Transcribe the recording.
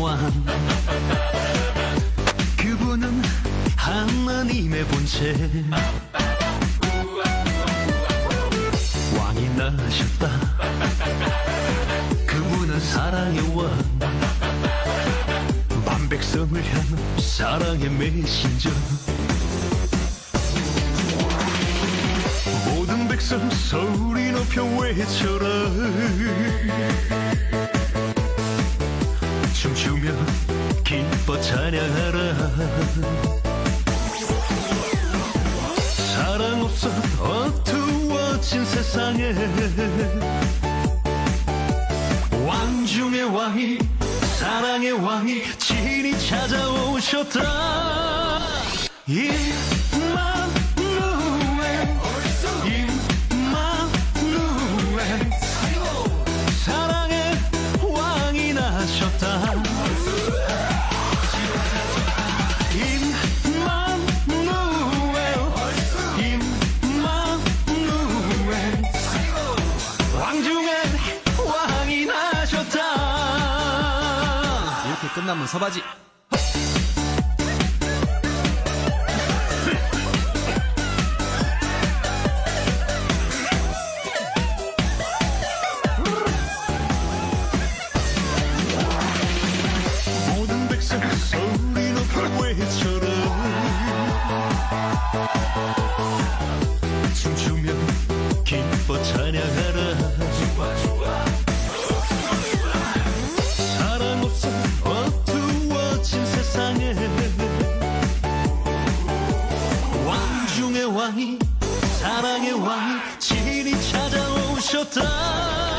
여왕 그분은 하나님의 본체. 왕이 나셨다. 그분은 사랑의 왕. 만백성을 향한 사랑의 메신저. 모든 백성 소리 높여 외쳐라. 세상에. 왕 중의 왕이 사랑의 왕이 진이 찾아오셨다 임 끝나면 서바지. 춤추며 기뻐 찬양하 왕이 사랑의 왕이 진이 찾아오셨다